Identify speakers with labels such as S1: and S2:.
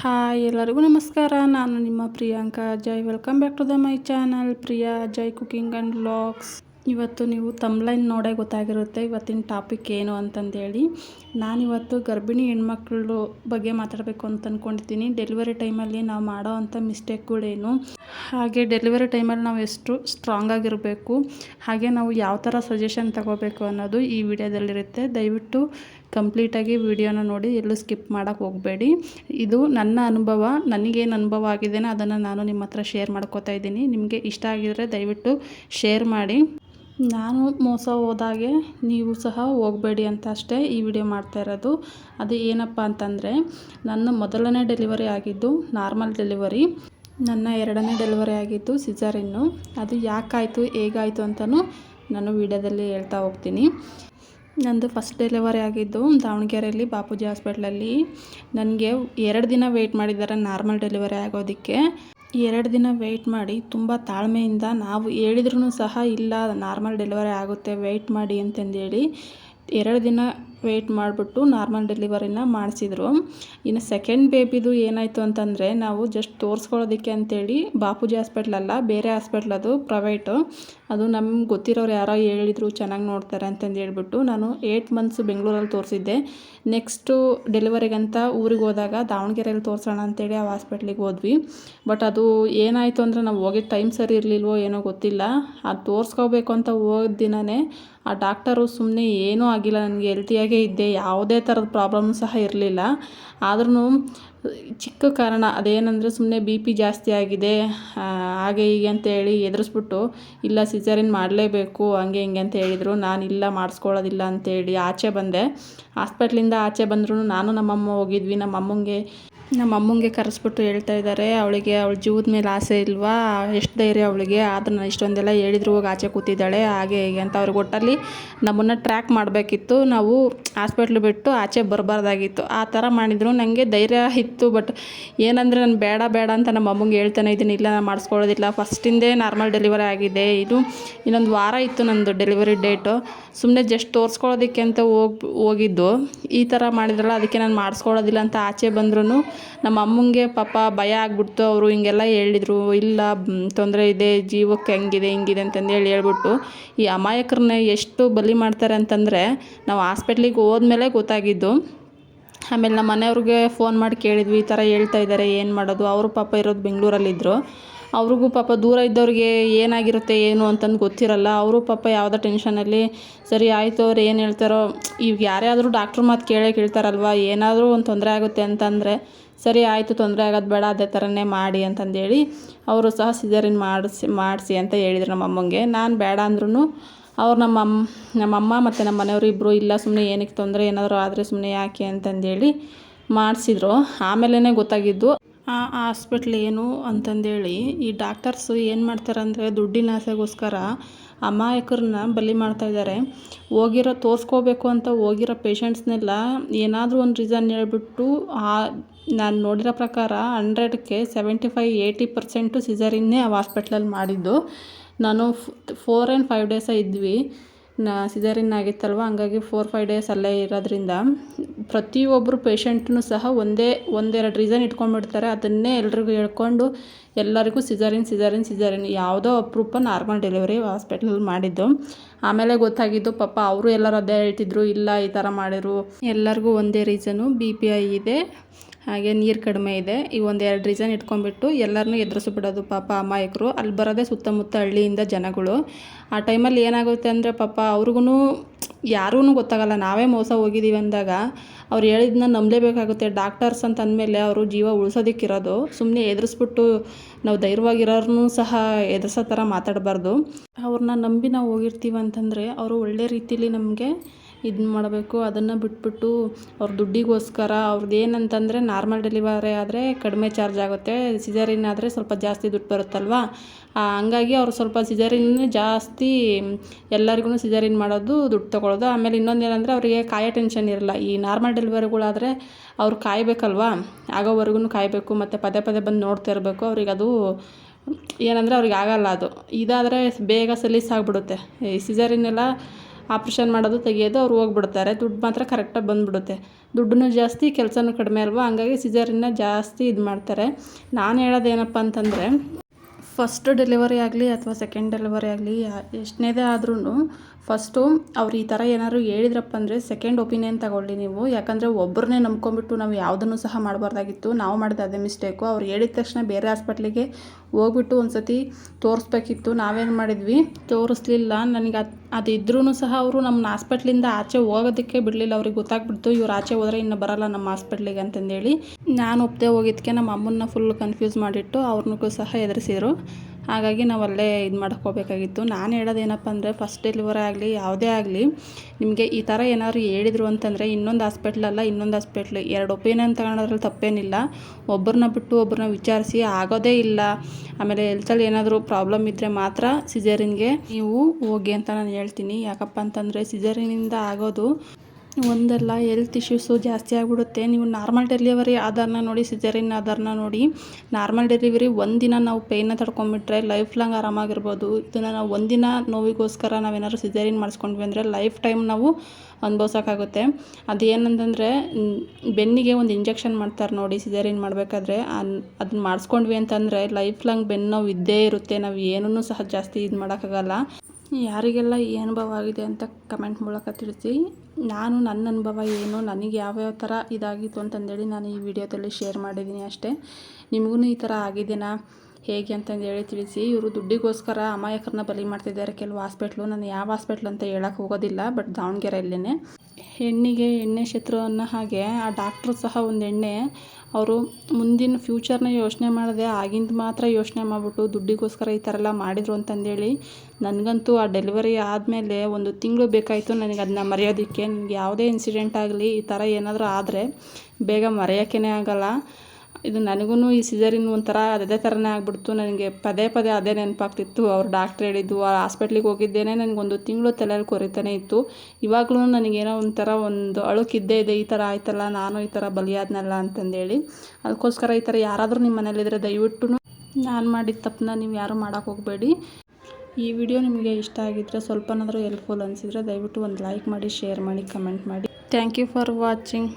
S1: Hi ಎಲ್ಲರಿಗೂ ನಮಸ್ಕಾರ. ನಾನು ನಿಮ್ಮ Priyanka Jai welcome back to the my channel Priya Jai cooking and vlogs ಇವತ್ತು ನೀವು ತಮ್ಲೈನ್ ನೋಡೇ ಗೊತ್ತಾಗಿರುತ್ತೆ. ಇವತ್ತಿನ ಟಾಪಿಕ್ ಏನು ಅಂತಂದೇಳಿ, ನಾನಿವತ್ತು ಗರ್ಭಿಣಿ ಹೆಣ್ಮಕ್ಳು ಬಗ್ಗೆ ಮಾತಾಡಬೇಕು ಅಂತ ಅಂದ್ಕೊಂಡಿದ್ದೀನಿ ಡೆಲಿವರಿ ಟೈಮಲ್ಲಿ ನಾವು ಮಾಡೋ ಅಂಥ ಮಿಸ್ಟೇಕ್ಗಳೇನು ಹಾಗೆ ಡೆಲಿವರಿ ಟೈಮಲ್ಲಿ ನಾವು ಎಷ್ಟು ಸ್ಟ್ರಾಂಗ್ ಆಗಿರಬೇಕು, ಹಾಗೆ ನಾವು ಯಾವ ಥರ ಸಜೆಷನ್ ತಗೋಬೇಕು ಅನ್ನೋದು ಈ ವಿಡಿಯೋದಲ್ಲಿರುತ್ತೆ ದಯವಿಟ್ಟು ಕಂಪ್ಲೀಟಾಗಿ ವಿಡಿಯೋನ ನೋಡಿ ಎಲ್ಲೂ ಸ್ಕಿಪ್ ಮಾಡೋಕ್ಕೆ ಹೋಗಬೇಡಿ. ಇದು ನನ್ನ ಅನುಭವ, ನನಗೇನು ಅನುಭವ ಆಗಿದೆಯೋ ಅದನ್ನು ನಾನು ನಿಮ್ಮ ಹತ್ರ ಶೇರ್ ಮಾಡ್ಕೋತಾ ಇದ್ದೀನಿ. ನಿಮಗೆ ಇಷ್ಟ ಆಗಿದರೆ ದಯವಿಟ್ಟು ಶೇರ್ ಮಾಡಿ. ನಾನು ಮೋಸ ಹೋದಾಗೆ ನೀವು ಸಹ ಹೋಗಬೇಡಿ ಅಂತ ಅಷ್ಟೇ ಈ ವಿಡಿಯೋ ಮಾಡ್ತಾ ಇರೋದು. ಅದು ಏನಪ್ಪ ಅಂತಂದರೆ, ನನ್ನ ಮೊದಲನೇ ಡೆಲಿವರಿ ಆಗಿದ್ದು ನಾರ್ಮಲ್ ಡೆಲಿವರಿ. ನನ್ನ ಎರಡನೇ ಡೆಲಿವರಿ ಆಗಿದ್ದು ಸಿಜರಿನ್ನು. ಅದು ಯಾಕಾಯಿತು, ಹೇಗಾಯಿತು ಅಂತಲೂ ನಾನು ವಿಡಿಯೋದಲ್ಲಿ ಹೇಳ್ತಾ ಹೋಗ್ತೀನಿ. ನಂದು ಫಸ್ಟ್ ಡೆಲಿವರಿ ಆಗಿದ್ದು ದಾವಣಗೆರೆಯಲ್ಲಿ ಬಾಪೂಜಿ ಹಾಸ್ಪಿಟ್ಲಲ್ಲಿ ನನಗೆ ಎರಡು ದಿನ ವೆಯ್ಟ್ ಮಾಡಿದ್ದಾರೆ ನಾರ್ಮಲ್ ಡೆಲಿವರಿ ಆಗೋದಕ್ಕೆ. ಎರಡು ದಿನ ವೆಯ್ಟ್ ಮಾಡಿ ತುಂಬ ತಾಳ್ಮೆಯಿಂದ ನಾವು ಹೇಳಿದ್ರೂ ಸಹ ಇಲ್ಲ ನಾರ್ಮಲ್ ಡೆಲಿವರಿ ಆಗುತ್ತೆ ವೆಯ್ಟ್ ಮಾಡಿ ಅಂತಂದೇಳಿ ಎರಡು ದಿನ ವೆಯ್ಟ್ ಮಾಡಿಬಿಟ್ಟು ನಾರ್ಮಲ್ ಡೆಲಿವರಿನ ಮಾಡಿಸಿದ್ರು. ಇನ್ನು ಸೆಕೆಂಡ್ ಬೇಬಿದು ಏನಾಯಿತು ಅಂತಂದರೆ ನಾವು ಜಸ್ಟ್ ತೋರಿಸ್ಕೊಳ್ಳೋದಕ್ಕೆ ಅಂತೇಳಿ ಬಾಪೂಜಿ ಹಾಸ್ಪಿಟ್ಲಲ್ಲ ಬೇರೆ ಹಾಸ್ಪಿಟ್ಲ್ ಅದು ಪ್ರೈವೇಟು ಅದು ನಮ್ಗೆ ಗೊತ್ತಿರೋರು ಯಾರೋ ಹೇಳಿದ್ರು ಚೆನ್ನಾಗಿ ನೋಡ್ತಾರೆ ಅಂತಂದು ಹೇಳ್ಬಿಟ್ಟು ನಾನು ಏಯ್ಟ್ ಮಂತ್ಸ್ ಬೆಂಗಳೂರಲ್ಲಿ ತೋರಿಸಿದ್ದೆ. ನೆಕ್ಸ್ಟು ಡೆಲಿವರಿಗಂತ ಊರಿಗೆ ಹೋದಾಗ ದಾವಣಗೆರೆಯಲ್ಲಿ ತೋರಿಸೋಣ ಅಂತೇಳಿ ಆ ಹಾಸ್ಪಿಟ್ಲಿಗೆ ಹೋದ್ವಿ. ಬಟ್ ಅದು ಏನಾಯಿತು ಅಂದರೆ ನಾವು ಹೋಗಿದ್ದ ಟೈಮ್ ಸರಿ ಇರಲಿಲ್ವೋ ಏನೋ ಗೊತ್ತಿಲ್ಲ. ಅದು ತೋರಿಸ್ಕೋಬೇಕು ಅಂತ ಹೋದ ದಿನವೇ ಆ ಡಾಕ್ಟರು ಸುಮ್ಮನೆ ಏನೂ ಆಗಿಲ್ಲ. ನನಗೆ ಹೆಲ್ತಿಯಾಗೇ ಇದ್ದೆ. ಯಾವುದೇ ಥರದ ಪ್ರಾಬ್ಲಮ್ ಸಹ ಇರಲಿಲ್ಲ. ಆದ್ರೂ ಚಿಕ್ಕ ಕಾರಣ ಅದೇನಂದರೆ ಸುಮ್ಮನೆ ಬಿ ಪಿ ಜಾಸ್ತಿ ಆಗಿದೆ ಹಾಗೆ ಹೀಗೆ ಅಂತೇಳಿ ಎದುರಿಸ್ಬಿಟ್ಟು ಇಲ್ಲ ಸಿಸರಿನ್ ಮಾಡಲೇಬೇಕು, ಹಂಗೆ ಹಿಂಗೆ ಅಂತ ಹೇಳಿದರು. ನಾನು ಇಲ್ಲ, ಮಾಡಿಸ್ಕೊಳ್ಳೋದಿಲ್ಲ ಅಂತೇಳಿ ಆಚೆ ಬಂದೆ. ಹಾಸ್ಪೆಟ್ಲಿಂದ ಆಚೆ ಬಂದ್ರೂ ನಾನು ನಮ್ಮಮ್ಮ ಹೋಗಿದ್ವಿ. ನಮ್ಮಮ್ಮನಿಗೆ ನಮ್ಮ ಅಮ್ಮಂಗೆ ಕರೆಸ್ಬಿಟ್ಟು ಹೇಳ್ತಾ ಇದ್ದಾರೆ, ಅವಳಿಗೆ ಅವಳ ಜೀವದ ಮೇಲೆ ಆಸೆ ಇಲ್ವಾ? ಎಷ್ಟು ಧೈರ್ಯ ಅವಳಿಗೆ? ಅದನ್ನು ಇಷ್ಟೊಂದೆಲ್ಲ ಹೇಳಿದ್ರು, ಹೋಗಿ ಆಚೆ ಕೂತಿದ್ದಾಳೆ, ಹಾಗೆ ಹೀಗೆ ಅಂತ ಅವ್ರಿಗೆ ಒಟ್ಟಲ್ಲಿ ನಮ್ಮನ್ನು ಟ್ರ್ಯಾಕ್ ಮಾಡಬೇಕಿತ್ತು. ನಾವು ಹಾಸ್ಪಿಟ್ಲ್ ಬಿಟ್ಟು ಆಚೆ ಬರಬಾರ್ದಾಗಿತ್ತು. ಆ ಥರ ಮಾಡಿದ್ರು. ನನಗೆ ಧೈರ್ಯ ಇತ್ತು ಬಟ್ ಏನಂದರೆ ನಾನು ಬೇಡ ಬೇಡ ಅಂತ ನಮ್ಮ ಅಮ್ಮಂಗೆ ಹೇಳ್ತಾನೆ ಇದ್ದೀನಿ. ಇಲ್ಲ, ನಾನು ಮಾಡಿಸ್ಕೊಳ್ಳೋದಿಲ್ಲ. ಫಸ್ಟಿಂದೇ ನಾರ್ಮಲ್ ಡೆಲಿವರಿ ಆಗಿದೆ. ಇದು ಇನ್ನೊಂದು ವಾರ ಇತ್ತು ನಂದು ಡೆಲಿವರಿ ಡೇಟು ಸುಮ್ಮನೆ ಜಸ್ಟ್ ತೋರಿಸ್ಕೊಳ್ಳೋದಕ್ಕೆ ಅಂತ ಹೋಗಿ, ಹೋಗಿದ್ದು. ಈ ಥರ ಮಾಡಿದ್ರಲ್ಲ, ಅದಕ್ಕೆ ನಾನು ಮಾಡಿಸ್ಕೊಳ್ಳೋದಿಲ್ಲ ಅಂತ ಆಚೆ ಬಂದ್ರೂ ನಮ್ಮ ಅಮ್ಮಂಗೆ ಪಾಪ ಭಯ ಆಗ್ಬಿಡ್ತು. ಅವರು ಹಿಂಗೆಲ್ಲ ಹೇಳಿದ್ರು, ಇಲ್ಲ ತೊಂದರೆ ಇದೆ, ಜೀವಕ್ಕೆ ಹೆಂಗಿದೆ, ಹಿಂಗಿದೆ ಅಂತಂದು ಹೇಳಿ ಹೇಳ್ಬಿಟ್ಟು, ಈ ಅಮಾಯಕರನ್ನ ಎಷ್ಟು ಬಲಿ ಮಾಡ್ತಾರೆ ಅಂತಂದರೆ, ನಾವು ಹಾಸ್ಪಿಟ್ಲಿಗೆ ಹೋದ್ಮೇಲೆ ಗೊತ್ತಾಗಿದ್ದು, ಆಮೇಲೆ ನಮ್ಮ ಮನೆಯವ್ರಿಗೆ ಫೋನ್ ಮಾಡಿ ಕೇಳಿದ್ವಿ, ಈ ಥರ ಹೇಳ್ತಾ ಇದ್ದಾರೆ, ಏನು ಮಾಡೋದು? ಅವರು ಪಾಪ ಇರೋದು ಬೆಂಗಳೂರಲ್ಲಿದ್ದರು ಅವ್ರಿಗೂ ಪಾಪ ದೂರ ಇದ್ದವ್ರಿಗೆ ಏನಾಗಿರುತ್ತೆ, ಏನು ಅಂತಂದು ಗೊತ್ತಿರಲ್ಲ. ಅವರು ಪಾಪ ಯಾವುದೋ ಟೆನ್ಷನಲ್ಲಿ, ಸರಿ, ಆಯಿತು, ಅವ್ರು ಏನು ಹೇಳ್ತಾರೋ? ಈಗ ಯಾರೇ ಆದರೂ ಡಾಕ್ಟ್ರ್ ಮಾತು ಕೇಳೇ ಕೇಳ್ತಾರಲ್ವ? ಏನಾದರೂ ಒಂದು ತೊಂದರೆ ಆಗುತ್ತೆ ಅಂತಂದರೆ ಸರಿ ಆಯಿತು, ತೊಂದರೆ ಆಗೋದು ಬೇಡ, ಅದೇ ಥರನೇ ಮಾಡಿ ಅಂತಂದೇಳಿ ಅವರು ಸಹ ಸಿಜರಿನ್ ಮಾಡಿಸಿ ಮಾಡಿಸಿ ಅಂತ ಹೇಳಿದ್ರು ನಮ್ಮ ಅಮ್ಮಂಗೆ ನಾನು ಬೇಡ ಅಂದ್ರೂ ಅವ್ರು ನಮ್ಮ ಅಮ್ಮ ನಮ್ಮಮ್ಮ ಮತ್ತು ನಮ್ಮ ಮನೆಯವರು ಇಬ್ಬರು ಇಲ್ಲ ಸುಮ್ಮನೆ ಏನಕ್ಕೆ ತೊಂದರೆ ಏನಾದರೂ ಆದರೆ ಸುಮ್ಮನೆ ಯಾಕೆ ಅಂತಂದೇಳಿ ಮಾಡಿಸಿದ್ರು. ಆಮೇಲೆ ಗೊತ್ತಾಗಿದ್ದು ಆ ಹಾಸ್ಪಿಟ್ಲ್ ಏನು ಅಂತಂದೇಳಿ ಈ ಡಾಕ್ಟರ್ಸು ಏನು ಮಾಡ್ತಾರೆ ಅಂದರೆ ದುಡ್ಡಿನ ಆಸೆಗೋಸ್ಕರ ಅಮಾಯಕರನ್ನ ಬಲಿ ಮಾಡ್ತಾಯಿದ್ದಾರೆ ಹೋಗಿರೋ, ತೋರಿಸ್ಕೋಬೇಕು ಅಂತ ಹೋಗಿರೋ ಪೇಷಂಟ್ಸ್ನೆಲ್ಲ ಏನಾದರೂ ಒಂದು ರೀಸನ್ ಹೇಳ್ಬಿಟ್ಟು ಆ ನಾನು ನೋಡಿರೋ ಪ್ರಕಾರ ಹಂಡ್ರೆಡ್ಗೆ ಸೆವೆಂಟಿ ಫೈವ್ ಏಯ್ಟಿ ಪರ್ಸೆಂಟು ಸಿಸರಿನ್ನೇ ಆ ಹಾಸ್ಪಿಟ್ಲಲ್ಲಿ ಮಾಡಿದ್ದು. ನಾನು ಫೋರ್ ಆ್ಯಂಡ್ ಫೈವ್ ಡೇಸ ಇದ್ವಿ. ನಾ ಸಿಸರಿನ್ ಆಗಿತ್ತಲ್ವ? ಹಂಗಾಗಿ ಫೋರ್ ಫೈವ್ ಡೇಸ್ ಅಲ್ಲೇ ಇರೋದ್ರಿಂದ. ಪ್ರತಿಯೊಬ್ಬರು ಪೇಷಂಟ್ನು ಸಹ ಒಂದೇ, ಒಂದೆರಡು ರೀಸನ್ ಇಟ್ಕೊಂಡ್ಬಿಡ್ತಾರೆ. ಅದನ್ನೇ ಎಲ್ರಿಗೂ ಹೇಳ್ಕೊಂಡು ಎಲ್ಲರಿಗೂ ಸಿಸರಿನ್ ಸಿಸರಿನ್ ಸಿಸರಿನ್ ಯಾವುದೋ ಅಪರೂಪ ನಾರ್ಮಲ್ ಡೆಲಿವರಿ ಹಾಸ್ಪಿಟ್ಲಲ್ಲಿ ಮಾಡಿದ್ದು. ಆಮೇಲೆ ಗೊತ್ತಾಗಿದ್ದು ಪಾಪ ಅವರು ಎಲ್ಲರೂ ಅದೇ ಹೇಳ್ತಿದ್ರು, ಇಲ್ಲ ಈ ಥರ ಮಾಡಿದ್ರು ಎಲ್ಲರಿಗೂ ಒಂದೇ ರೀಸನು ಬಿ ಪಿ ಐ ಇದೆ. ಹಾಗೆ ನೀರು ಕಡಿಮೆ ಇದೆ. ಈ ಒಂದು ಎರಡು ರೀಸನ್ ಇಟ್ಕೊಂಡ್ಬಿಟ್ಟು ಎಲ್ಲರನ್ನೂ ಎದುರಿಸ್ಬಿಡೋದು ಪಾಪ ಅಮಾಯಕರು. ಅಲ್ಲಿ ಬರೋದೇ ಸುತ್ತಮುತ್ತ ಹಳ್ಳಿಯಿಂದ ಜನಗಳು. ಆ ಟೈಮಲ್ಲಿ ಏನಾಗುತ್ತೆ ಅಂದರೆ ಪಾಪ ಅವ್ರಿಗೂ ಯಾರೂ ಗೊತ್ತಾಗಲ್ಲ. ನಾವೇ ಮೋಸ ಹೋಗಿದ್ದೀವಿ ಅಂದಾಗ ಅವ್ರು ಹೇಳಿದ್ನ ನಂಬಲೇಬೇಕಾಗುತ್ತೆ. ಡಾಕ್ಟರ್ಸ್ ಅಂತ ಅಂದಮೇಲೆ ಅವರು ಜೀವ ಉಳಿಸೋದಕ್ಕಿರೋದು. ಸುಮ್ಮನೆ ಎದುರಿಸ್ಬಿಟ್ಟು ನಾವು ಧೈರ್ಯವಾಗಿರೋರ್ನೂ ಸಹ ಎದುರಿಸೋ ಥರ ಮಾತಾಡಬಾರ್ದು. ಅವ್ರನ್ನ ನಂಬಿ ನಾವು ಹೋಗಿರ್ತೀವಿ ಅಂತಂದರೆ ಅವರು ಒಳ್ಳೆ ರೀತಿಲಿ ನಮಗೆ ಇದನ್ನ ಮಾಡಬೇಕು, ಅದನ್ನು ಬಿಟ್ಬಿಟ್ಟು ಅವ್ರ ದುಡ್ಡಿಗೋಸ್ಕರ ಅವ್ರದ್ದು ಏನಂತಂದರೆ ನಾರ್ಮಲ್ ಡೆಲಿವರಿ ಆದರೆ ಕಡಿಮೆ ಚಾರ್ಜ್ ಆಗುತ್ತೆ. ಸಿಜರಿನ್ ಆದರೆ ಸ್ವಲ್ಪ ಜಾಸ್ತಿ ದುಡ್ಡು ಬರುತ್ತಲ್ವ? ಹಂಗಾಗಿ ಅವ್ರು ಸ್ವಲ್ಪ ಸಿಜರಿನ್ ಜಾಸ್ತಿ ಎಲ್ಲರಿಗೂ ಸಿಜರಿನ್ ಮಾಡೋದು ದುಡ್ಡು ತೊಗೊಳೋದು. ಆಮೇಲೆ ಇನ್ನೊಂದು ಏನಂದರೆ ಅವರಿಗೆ ಕಾಯೋ ಟೆನ್ಷನ್ ಇರಲ್ಲ. ಈ ನಾರ್ಮಲ್ ಡೆಲಿವರಿಗಳಾದರೆ ಅವ್ರು ಕಾಯಬೇಕಲ್ವ? ಆಗೋವರೆಗೂ ಕಾಯಬೇಕು, ಮತ್ತು ಪದೇ ಪದೇ ಬಂದು ನೋಡ್ತಾ ಇರಬೇಕು. ಅವ್ರಿಗೆ ಅದು ಏನಂದರೆ ಅವ್ರಿಗೆ ಆಗಲ್ಲ ಅದು. ಇದಾದರೆ ಬೇಗ ಸಲೀಸಾಗ್ಬಿಡುತ್ತೆ. ಈ ಸಿಜರಿನೆಲ್ಲ ಆಪ್ರೇಷನ್ ಮಾಡೋದು ತೆಗೆಯೋದು ಅವ್ರು ಹೋಗ್ಬಿಡ್ತಾರೆ. ದುಡ್ಡು ಮಾತ್ರ ಕರೆಕ್ಟಾಗಿ ಬಂದುಬಿಡುತ್ತೆ. ದುಡ್ಡೂ ಜಾಸ್ತಿ, ಕೆಲಸನೂ ಕಡಿಮೆ ಅಲ್ವಾ? ಹಂಗಾಗಿ ಸಿಜರಿನ ಜಾಸ್ತಿ ಇದು ಮಾಡ್ತಾರೆ. ನಾನು ಹೇಳೋದೇನಪ್ಪ ಅಂತಂದರೆ ಫಸ್ಟ್ ಡೆಲಿವರಿ ಆಗಲಿ ಅಥವಾ ಸೆಕೆಂಡ್ ಡೆಲಿವರಿ ಆಗಲಿ ಎಷ್ಟನೇದೇ ಆದ್ರೂ ಫಸ್ಟು ಅವ್ರು ಈ ಥರ ಏನಾದ್ರು ಹೇಳಿದ್ರಪ್ಪ ಅಂದರೆ ಸೆಕೆಂಡ್ ಒಪಿನಿಯನ್ ತಗೊಳ್ಳಿ ನೀವು. ಯಾಕಂದರೆ ಒಬ್ಬರನ್ನೇ ನಂಬ್ಕೊಂಬಿಟ್ಟು ನಾವು ಯಾವುದನ್ನು ಸಹ ಮಾಡಬಾರ್ದಾಗಿತ್ತು. ನಾವು ಮಾಡಿದ ಅದೇ ಮಿಸ್ಟೇಕು ಅವ್ರು ಹೇಳಿದ ತಕ್ಷಣ ಬೇರೆ ಹಾಸ್ಪಿಟ್ಲಿಗೆ ಹೋಗ್ಬಿಟ್ಟು ಒಂದು ಸತಿ ತೋರಿಸ್ಬೇಕಿತ್ತು. ನಾವೇನು ಮಾಡಿದ್ವಿ? ತೋರಿಸ್ಲಿಲ್ಲ. ನನಗೆ ಅದು ಅದು ಇದ್ರೂ ಸಹ ಅವರು ನಮ್ಮ ಹಾಸ್ಪಿಟ್ಲಿಂದ ಆಚೆ ಹೋಗೋದಕ್ಕೆ ಬಿಡಲಿಲ್ಲ. ಅವ್ರಿಗೆ ಗೊತ್ತಾಗ್ಬಿಡ್ತು, ಇವ್ರು ಆಚೆ ಹೋದರೆ ಇನ್ನು ಬರಲ್ಲ ನಮ್ಮ ಹಾಸ್ಪಿಟ್ಲಿಗೆ ಅಂತಂದೇಳಿ. ನಾನು ಒಪ್ಪದೆ ಹೋಗಿದ್ದಕ್ಕೆ ನಮ್ಮ ಅಮ್ಮನ್ನ ಫುಲ್ ಕನ್ಫ್ಯೂಸ್ ಮಾಡಿಟ್ಟು ಅವ್ರನ್ನೂ ಸಹ ಎದುರಿಸಿದ್ರು. ಹಾಗಾಗಿ ನಾವು ಅಲ್ಲೇ ಇದು ಮಾಡ್ಕೋಬೇಕಾಗಿತ್ತು. ನಾನು ಹೇಳೋದೇನಪ್ಪ ಅಂದರೆ ಫಸ್ಟ್ ಡೆಲಿವರಿ ಆಗಲಿ, ಯಾವುದೇ ಆಗಲಿ, ನಿಮಗೆ ಈ ಥರ ಏನಾದ್ರು ಹೇಳಿದ್ರು ಅಂತಂದರೆ ಇನ್ನೊಂದು ಹಾಸ್ಪಿಟ್ಲಲ್ಲ ಇನ್ನೊಂದು ಹಾಸ್ಪಿಟ್ಲ್ ಎರಡು ಒಪಿನಿಯನ್ ತಗೊಳೋದ್ರಲ್ಲಿ ತಪ್ಪೇನಿಲ್ಲ. ಒಬ್ಬರನ್ನ ಬಿಟ್ಟು ಒಬ್ಬರನ್ನ ವಿಚಾರಿಸಿ, ಆಗೋದೇ ಇಲ್ಲ. ಆಮೇಲೆ ಹೆಲ್ತಲ್ಲಿ ಏನಾದರೂ ಪ್ರಾಬ್ಲಮ್ ಇದ್ದರೆ ಮಾತ್ರ ಸಿಜೇರಿನ್ಗೆ ನೀವು ಹೋಗಿ ಅಂತ ನಾನು ಹೇಳ್ತೀನಿ. ಯಾಕಪ್ಪ ಅಂತಂದರೆ ಸಿಜೇರಿನಿಂದ ಆಗೋದು ಒಂದಲ್ಲ ಹೆಲ್ತ್ ಇಶ್ಯೂಸು ಜಾಸ್ತಿ ಆಗಿಬಿಡುತ್ತೆ. ನೀವು ನಾರ್ಮಲ್ ಡೆಲಿವರಿ ಆಧಾರನ ನೋಡಿ ಸಿಜರಿನ್ ಆಧಾರನ ನೋಡಿ. ನಾರ್ಮಲ್ ಡೆಲಿವರಿ ಒಂದಿನ ನಾವು ಪೇಯ್ನ ತಡ್ಕೊಂಡ್ಬಿಟ್ರೆ ಲೈಫ್ ಲಾಂಗ್ ಆರಾಮಾಗಿರ್ಬೋದು. ಇದನ್ನು ನಾವು ಒಂದಿನ ನೋವಿಗೋಸ್ಕರ ನಾವೇನಾದ್ರು ಸಿಜರಿನ್ ಮಾಡಿಸ್ಕೊಂಡ್ವಿ ಅಂದರೆ ಲೈಫ್ ಟೈಮ್ ನಾವು ಅನುಭವಿಸೋಕ್ಕಾಗುತ್ತೆ. ಅದೇನಂತಂದರೆ ಬೆನ್ನಿಗೆ ಒಂದು ಇಂಜೆಕ್ಷನ್ ಮಾಡ್ತಾರೆ ನೋಡಿ ಸಿಜರಿನ್ ಮಾಡಬೇಕಾದ್ರೆ. ಅದನ್ನ ಮಾಡಿಸ್ಕೊಂಡ್ವಿ ಅಂತಂದರೆ ಲೈಫ್ ಲಾಂಗ್ ಬೆನ್ನು ನೋವು ಇದ್ದೇ ಇರುತ್ತೆ. ನಾವು ಏನೂ ಸಹ ಜಾಸ್ತಿ ಇದು ಮಾಡೋಕ್ಕಾಗಲ್ಲ ಯಾರಿಗೆಲ್ಲ ಈ ಅನುಭವ ಆಗಿದೆ ಅಂತ ಕಮೆಂಟ್ ಮೂಲಕ ತಿಳಿಸಿ. ನಾನು ನನ್ನ ಅನುಭವ ಏನು, ನನಗೆ ಯಾವ್ಯಾವ ಥರ ಇದಾಗಿತ್ತು ಅಂತಂದೇಳಿ ನಾನು ಈ ವಿಡಿಯೋದಲ್ಲಿ ಶೇರ್ ಮಾಡಿದ್ದೀನಿ ಅಷ್ಟೇ. ನಿಮಗೂ ಈ ಥರ ಆಗಿದೆಯಾ ಹೇಗೆ ಅಂತಂದು ಹೇಳಿ ತಿಳಿಸಿ. ಇವರು ದುಡ್ಡಿಗೋಸ್ಕರ ಅಮಾಯಕರನ್ನ ಬಲಿ ಮಾಡ್ತಿದ್ದಾರೆ. ಕೆಲವು ಹಾಸ್ಪಿಟ್ಲು ನಾನು ಯಾವ ಹಾಸ್ಪಿಟ್ಲ್ ಅಂತ ಹೇಳಕ್ಕೆ ಹೋಗೋದಿಲ್ಲ ಬಟ್ ದಾವಣಗೆರೆಯಲ್ಲೇ ಹೆಣ್ಣಿಗೆ ಎಣ್ಣೆ ಶತ್ರು ಅನ್ನೋ ಹಾಗೆ ಆ ಡಾಕ್ಟ್ರು ಸಹ ಒಂದು ಎಣ್ಣೆ ಅವರು ಮುಂದಿನ ಫ್ಯೂಚರ್ನ ಯೋಚನೆ ಮಾಡದೆ ಆಗಿಂದ ಮಾತ್ರ ಯೋಚನೆ ಮಾಡಿಬಿಟ್ಟು ದುಡ್ಡಿಗೋಸ್ಕರ ಈ ಥರ ಎಲ್ಲ ಮಾಡಿದರು ಅಂತಂದೇಳಿ ನನಗಂತೂ ಆ ಡೆಲಿವರಿ ಆದಮೇಲೆ ಒಂದು ತಿಂಗಳು ಬೇಕಾಯಿತು ನನಗೆ ಅದನ್ನ ಮರೆಯೋದಕ್ಕೆ. ನನಗೆ ಯಾವುದೇ ಇನ್ಸಿಡೆಂಟ್ ಆಗಲಿ ಈ ಥರ ಏನಾದರೂ ಆದರೆ ಬೇಗ ಮರೆಯೋಕ್ಕೇ ಆಗೋಲ್ಲ. ಇದು ನನಗೂ ಈ ಸಿಜರಿನ್ ಒಂಥರ ಅದೇ ಥರನೇ ಆಗಿಬಿಡ್ತು. ನನಗೆ ಪದೇ ಪದೇ ಅದೇ ನೆನಪಾಗ್ತಿತ್ತು. ಅವ್ರು ಡಾಕ್ಟ್ರ್ ಹೇಳಿದ್ದು, ಆ ಹಾಸ್ಪಿಟ್ಲಿಗೆ ಹೋಗಿದ್ದೇನೆ. ನನಗೊಂದು ತಿಂಗಳು ತಲೆಯಲ್ಲಿ ಕೊರಿತಾನೆ ಇತ್ತು. ಇವಾಗಲೂ ನನಗೇನೋ ಒಂಥರ ಒಂದು ಅಳುಕಿದ್ದೇ ಇದೆ, ಈ ಥರ ಆಯ್ತಲ್ಲ, ನಾನು ಈ ಥರ ಬಲಿಯಾದ್ನಲ್ಲ ಅಂತಂದೇಳಿ. ಅದಕ್ಕೋಸ್ಕರ ಈ ಥರ ಯಾರಾದರೂ ನಿಮ್ಮ ಮನೇಲಿದ್ದರೆ ದಯವಿಟ್ಟು ನಾನು ಮಾಡಿದ ತಪ್ಪನ್ನ ನೀವು ಯಾರು ಮಾಡೋಕ್ಕೆ ಹೋಗಬೇಡಿ. ಈ ವಿಡಿಯೋ ನಿಮಗೆ ಇಷ್ಟ ಆಗಿದ್ದರೆ ಸ್ವಲ್ಪನಾದರೂ ಹೆಲ್ಪ್ಫುಲ್ ಅನಿಸಿದರೆ ದಯವಿಟ್ಟು ಒಂದು ಲೈಕ್ ಮಾಡಿ ಶೇರ್ ಮಾಡಿ ಕಮೆಂಟ್ ಮಾಡಿ. Thank you for watching